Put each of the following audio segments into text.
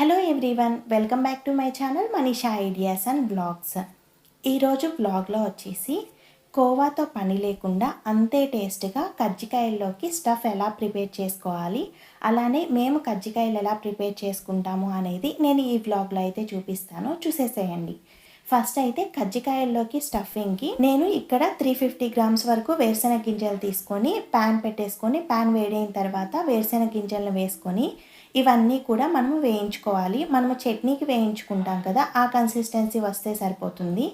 Hello everyone welcome back to my channel Manisha ideas and blogs ఈరోజు బ్లాగ్లో వచ్చేసి కోవాతో పని లేకుండా అంతే టేస్ట్గా కజ్జికాయల్లోకి స్టఫ్ ఎలా ప్రిపేర్ చేసుకోవాలి అలానే మేము కజ్జికాయలు ఎలా ప్రిపేర్ చేసుకుంటాము అనేది నేను ఈ బ్లాగ్లో అయితే చూపిస్తాను. చూసేసేయండి. ఫస్ట్ అయితే కజ్జికాయల్లోకి స్టఫింగ్కి నేను ఇక్కడ త్రీ ఫిఫ్టీ గ్రామ్స్ వరకు వేరుశెనగ గింజలు తీసుకొని ప్యాన్ పెట్టేసుకొని ప్యాన్ వేడైన తర్వాత వేరుశెనగ గింజలను వేసుకొని ఇవన్నీ కూడా మనము వేయించుకోవాలి. మనము చట్నీకి వేయించుకుంటాం కదా ఆ కన్సిస్టెన్సీ వస్తే సరిపోతుంది.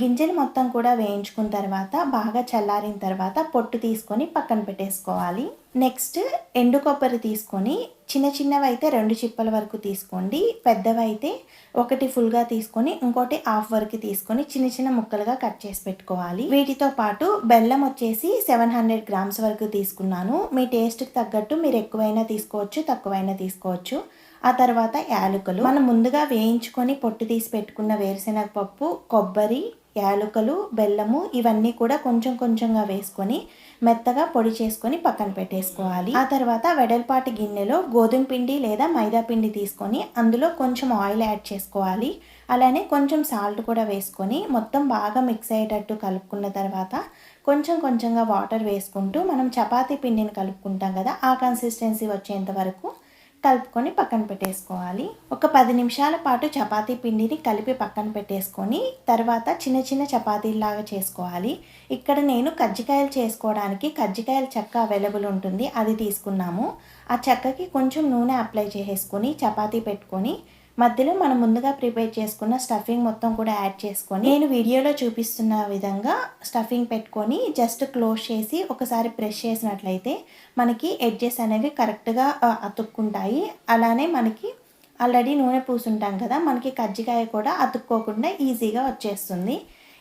గింజలు మొత్తం కూడా వేయించుకున్న తర్వాత బాగా చల్లారిన తర్వాత పొట్టు తీసుకొని పక్కన పెట్టేసుకోవాలి. నెక్స్ట్ ఎండు కొబ్బరి తీసుకొని చిన్న చిన్నవి అయితే రెండు చిప్పల వరకు తీసుకోండి. పెద్దవి అయితే ఒకటి ఫుల్గా తీసుకొని ఇంకోటి హాఫ్ వరకు తీసుకొని చిన్న చిన్న ముక్కలుగా కట్ చేసి పెట్టుకోవాలి. వీటితో పాటు బెల్లం వచ్చేసి సెవెన్ హండ్రెడ్ గ్రామ్స్ వరకు తీసుకున్నాను. మీ టేస్ట్కి తగ్గట్టు మీరు ఎక్కువైనా తీసుకోవచ్చు తక్కువైనా తీసుకోవచ్చు. ఆ తర్వాత యాలకులు. మనం ముందుగా వేయించుకొని పొట్టు తీసి పెట్టుకున్న వేరుశెనగ పప్పు కొబ్బరి యాలకులు బెల్లము ఇవన్నీ కూడా కొంచెం కొంచెంగా వేసుకొని మెత్తగా పొడి చేసుకొని పక్కన పెట్టేసుకోవాలి. ఆ తర్వాత వెడల్పాటి గిన్నెలో గోధుమ పిండి లేదా మైదా పిండి తీసుకొని అందులో కొంచెం ఆయిల్ యాడ్ చేసుకోవాలి. అలానే కొంచెం సాల్ట్ కూడా వేసుకొని మొత్తం బాగా మిక్స్ అయ్యేటట్టు కలుపుకున్న తర్వాత కొంచెం కొంచెంగా వాటర్ వేసుకుంటూ మనం చపాతీ పిండిని కలుపుకుంటాం కదా ఆ కన్సిస్టెన్సీ వచ్చేంత వరకు కలుపుకొని పక్కన పెట్టేసుకోవాలి. ఒక పది నిమిషాల పాటు చపాతీ పిండిని కలిపి పక్కన పెట్టేసుకొని తర్వాత చిన్న చిన్న చపాతీలాగా చేసుకోవాలి. ఇక్కడ నేను కజ్జికాయలు చేసుకోవడానికి కజ్జికాయల చెక్క అవైలబుల్ ఉంటుంది. అది తీసుకున్నాము. ఆ చెక్కకి కొంచెం నూనె అప్లై చేసేసుకొని చపాతీ పెట్టుకొని మధ్యలో మనం ముందుగా ప్రిపేర్ చేసుకున్న స్టఫింగ్ మొత్తం కూడా యాడ్ చేసుకొని నేను వీడియోలో చూపిస్తున్న విధంగా స్టఫింగ్ పెట్టుకొని జస్ట్ క్లోజ్ చేసి ఒకసారి ప్రెస్ చేసినట్లయితే మనకి ఎడ్జెస్ అనేవి కరెక్ట్గా అతుక్కుంటాయి. అలానే మనకి ఆల్రెడీ నూనె పూసుంటాం కదా మనకి కజ్జికాయ కూడా అతుక్కోకుండా ఈజీగా వచ్చేస్తుంది.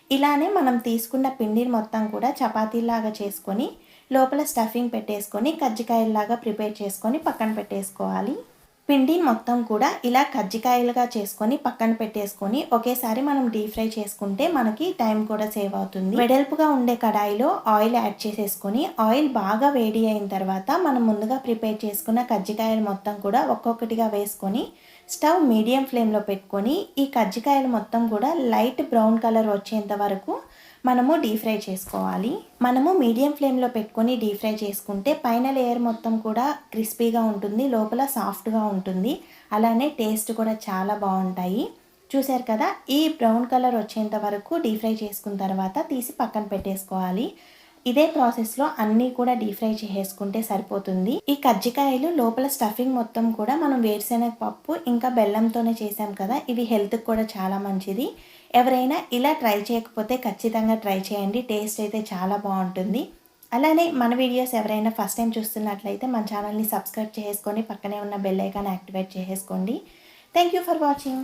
ఇలానే మనం తీసుకున్న పిండిని మొత్తం కూడా చపాతీలాగా చేసుకొని లోపల స్టఫింగ్ పెట్టేసుకొని కజ్జికాయలాగా ప్రిపేర్ చేసుకొని పక్కన పెట్టేసుకోవాలి. పిండి మొత్తం కూడా ఇలా కజ్జికాయలుగా చేసుకొని పక్కన పెట్టేసుకొని ఒకేసారి మనం డీప్ ఫ్రై చేసుకుంటే మనకి టైం కూడా సేవ్ అవుతుంది. వెడల్పుగా ఉండే కడాయిలో ఆయిల్ యాడ్ చేసేసుకొని ఆయిల్ బాగా వేడి అయిన తర్వాత మనం ముందుగా ప్రిపేర్ చేసుకున్న కజ్జికాయలు మొత్తం కూడా ఒక్కొక్కటిగా వేసుకొని స్టవ్ మీడియం ఫ్లేమ్లో పెట్టుకొని ఈ కజ్జికాయలు మొత్తం కూడా లైట్ బ్రౌన్ కలర్ వచ్చేంత వరకు మనము డీప్ ఫ్రై చేసుకోవాలి. మనము మీడియం ఫ్లేమ్లో పెట్టుకొని డీప్ ఫ్రై చేసుకుంటే పైన లేయర్ మొత్తం కూడా క్రిస్పీగా ఉంటుంది లోపల సాఫ్ట్గా ఉంటుంది. అలానే టేస్ట్ కూడా చాలా బాగుంటాయి. చూశారు కదా? ఈ బ్రౌన్ కలర్ వచ్చేంత వరకు డీప్ ఫ్రై చేసుకున్న తర్వాత తీసి పక్కన పెట్టేసుకోవాలి. ఇదే ప్రాసెస్లో అన్నీ కూడా డీప్ ఫ్రై చేసుకుంటే సరిపోతుంది. ఈ కజ్జికాయలు లోపల స్టఫింగ్ మొత్తం కూడా మనం వేరుశెనగ పప్పు ఇంకా బెల్లంతోనే చేసాం కదా ఇవి హెల్త్కి కూడా చాలా మంచిది. ఎవరైనా ఇలా ట్రై చేయకపోతే ఖచ్చితంగా ట్రై చేయండి టేస్ట్ అయితే చాలా బాగుంటుంది. అలానే మన వీడియోస్ ఎవరైనా ఫస్ట్ టైం చూస్తున్నట్లయితే మన ఛానల్ని సబ్స్క్రైబ్ చేసుకొని పక్కనే ఉన్న బెల్ ఐకాన్ యాక్టివేట్ చేసుకోండి థ్యాంక్ యూ ఫర్ వాచింగ్